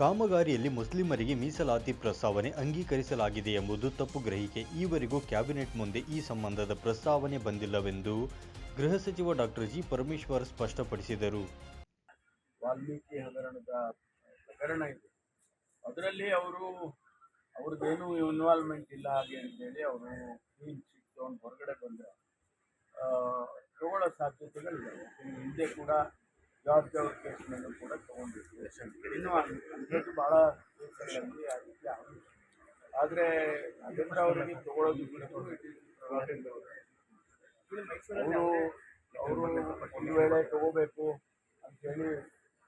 ಕಾಮಗಾರಿಯಲ್ಲಿ ಮುಸ್ಲಿಮರಿಗೆ ಮೀಸಲಾತಿ ಪ್ರಸ್ತಾವನೆ ಅಂಗೀಕರಿಸಲಾಗಿದೆ ಎಂಬುದು ತಪ್ಪು ಗ್ರಹಿಕೆ. ಈವರೆಗೂ ಕ್ಯಾಬಿನೆಟ್ ಮುಂದೆ ಈ ಸಂಬಂಧದ ಪ್ರಸ್ತಾವನೆ ಬಂದಿಲ್ಲವೆಂದು ಗೃಹ ಸಚಿವ ಡಾಕ್ಟರ್ ಜಿ. ಪರಮೇಶ್ವರ್ ಸ್ಪಷ್ಟಪಡಿಸಿದರು. ವಾಲ್ಮೀಕಿ ಹಗರಣದ ಪ್ರಕರಣ ಇದೆ. ಅದರಲ್ಲಿ ಅವರು ಅವ್ರದ್ದೇನು ಇನ್ವಾಲ್ವ್ಮೆಂಟ್ ಇಲ್ಲ ಹಾಗೆ ಅಂತೇಳಿ ಅವರು ಕ್ಲೀನ್ ಚಿಟ್ ತೊಗೊಂಡು ಹೊರಗಡೆ ಬಂದರೆ ತಗೊಳ್ಳೋ ಸಾಧ್ಯತೆಗಳಿದೆ ಹಿಂದೆ ಕೂಡ ಜಾರ್ಜ್ ಅವ್ರ ಕೇಸ್ನಲ್ಲೂ ಕೂಡ ತಗೊಂಡಿದ್ರು. ಇನ್ನೂ ಅಂಥದ್ದು ಭಾಳ ಆದರೆ ನಾಗೇಂದ್ರ ಅವರಿಗೆ ತಗೊಳ್ಳೋದು ಅವರು ಅವರು ಒಂದು ವೇಳೆ ತಗೋಬೇಕು ಅಂತೇಳಿ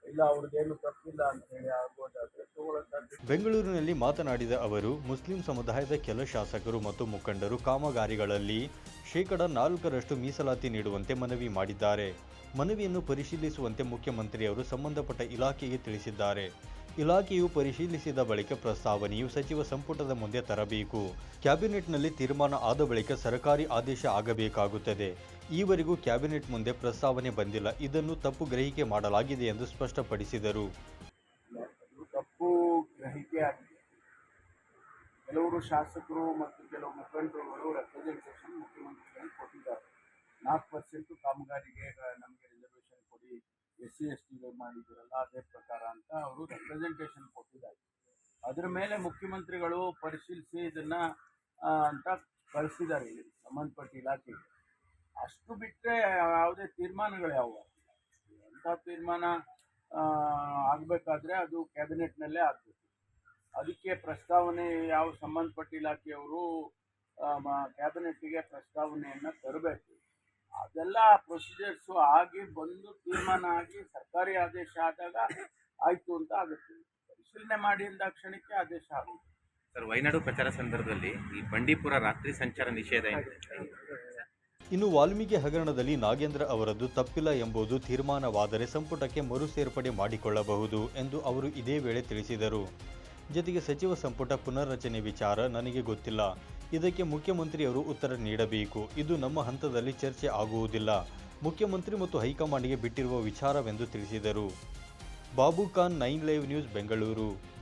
ಇಲ್ಲ ಅವ್ರದ್ದೇನು ತಪ್ಪಿಲ್ಲ ಅಂತೇಳಿ ಆಗ್ಬೋದಾದ್ರೆ ಬೆಂಗಳೂರಿನಲ್ಲಿ ಮಾತನಾಡಿದ ಅವರು, ಮುಸ್ಲಿಂ ಸಮುದಾಯದ ಕೆಲ ಶಾಸಕರು ಮತ್ತು ಮುಖಂಡರು ಕಾಮಗಾರಿಗಳಲ್ಲಿ ಶೇಕಡ ನಾಲ್ಕರಷ್ಟು ಮೀಸಲಾತಿ ನೀಡುವಂತೆ ಮನವಿ ಮಾಡಿದ್ದಾರೆ. ಮನವಿಯನ್ನು ಪರಿಶೀಲಿಸುವಂತೆ ಮುಖ್ಯಮಂತ್ರಿಯವರು ಸಂಬಂಧಪಟ್ಟ ಇಲಾಖೆಗೆ ತಿಳಿಸಿದ್ದಾರೆ. ಇಲಾಖೆಯು ಪರಿಶೀಲಿಸಿದ ಬಳಿಕ ಪ್ರಸ್ತಾವನೆಯು ಸಚಿವ ಸಂಪುಟದ ಮುಂದೆ ತರಬೇಕು. ಕ್ಯಾಬಿನೆಟ್ನಲ್ಲಿ ತೀರ್ಮಾನ ಆದ ಬಳಿಕ ಸರ್ಕಾರಿ ಆದೇಶ ಆಗಬೇಕಾಗುತ್ತದೆ. ಈವರೆಗೂ ಕ್ಯಾಬಿನೆಟ್ ಮುಂದೆ ಪ್ರಸ್ತಾವನೆ ಬಂದಿಲ್ಲ. ಇದನ್ನು ತಪ್ಪು ಗ್ರಹಿಕೆ ಮಾಡಲಾಗಿದೆ ಎಂದು ಸ್ಪಷ್ಟಪಡಿಸಿದರು. ತಪ್ಪು ಗ್ರಹಿಕೆ ಕೆಲವರು ಶಾಸಕರು ಮತ್ತು ಕೆಲವು ಮುಖಂಡರುಗಳು ಅದೇ ಪ್ರಕಾರ ಅಂತ ಅವರು ರೆಪ್ರೆಸೆಂಟೇಷನ್ ಕೊಟ್ಟಿದ್ದಾರೆ. ಅದ್ರ ಮೇಲೆ ಮುಖ್ಯಮಂತ್ರಿಗಳು ಪರಿಶೀಲಿಸಿ ಇದನ್ನ ಅಂತ ಕಳಿಸಿದ್ದಾರೆ ಇಲ್ಲಿ ಸಂಬಂಧಪಟ್ಟ ಇಲಾಖೆಗೆ. ಅಷ್ಟು ಬಿಟ್ಟರೆ ಯಾವುದೇ ತೀರ್ಮಾನಗಳು ಯಾವ ಅಂಥ ತೀರ್ಮಾನ ಆಗಬೇಕಾದ್ರೆ ಅದು ಕ್ಯಾಬಿನೆಟ್ನಲ್ಲೇ ಆಗಬೇಕು. ಅದಕ್ಕೆ ಪ್ರಸ್ತಾವನೆ ಯಾವ ಸಂಬಂಧಪಟ್ಟ ಇಲಾಖೆಯವರು ಕ್ಯಾಬಿನೆಟ್ಗೆ ಪ್ರಸ್ತಾವನೆಯನ್ನು ತರಬೇಕು. ಅದೆಲ್ಲ ಪ್ರೊಸೀಜರ್ಸು ಆಗಿ ಬಂದು ತೀರ್ಮಾನ ಆಗಿ ಸರ್ಕಾರಿ ಆದೇಶ ಆದಾಗ ಆಯ್ತು ಅಂತ ಆಗುತ್ತೆ ಪರಿಶೀಲನೆ ಮಾಡಿ ಅಂದ ಕ್ಷಣಕ್ಕೆ ಆದೇಶ ಆಗುತ್ತೆ ಸರ್ ವೈನಾಡು ಪ್ರಚಾರ ಸಂದರ್ಭದಲ್ಲಿ ಈ ಬಂಡೀಪುರ ರಾತ್ರಿ ಸಂಚಾರ ನಿಷೇಧ ಇನ್ನು ವಾಲ್ಮೀಕಿ ಹಗರಣದಲ್ಲಿ ನಾಗೇಂದ್ರ ಅವರದ್ದು ತಪ್ಪಿಲ್ಲ ಎಂಬುದು ತೀರ್ಮಾನವಾದರೆ ಸಂಪುಟಕ್ಕೆ ಮರು ಸೇರ್ಪಡೆ ಮಾಡಿಕೊಳ್ಳಬಹುದು ಎಂದು ಅವರು ಇದೇ ವೇಳೆ ತಿಳಿಸಿದರು. ಜೊತೆಗೆ ಸಚಿವ ಸಂಪುಟ ಪುನರ್ರಚನೆ ವಿಚಾರ ನನಗೆ ಗೊತ್ತಿಲ್ಲ. ಇದಕ್ಕೆ ಮುಖ್ಯಮಂತ್ರಿಯವರು ಉತ್ತರ ನೀಡಬೇಕು. ಇದು ನಮ್ಮ ಹಂತದಲ್ಲಿ ಚರ್ಚೆ ಆಗುವುದಿಲ್ಲ. ಮುಖ್ಯಮಂತ್ರಿ ಮತ್ತು ಹೈಕಮಾಂಡ್ಗೆ ಬಿಟ್ಟಿರುವ ವಿಚಾರವೆಂದು ತಿಳಿಸಿದರು. Babu Khan nine live news Bengaluru.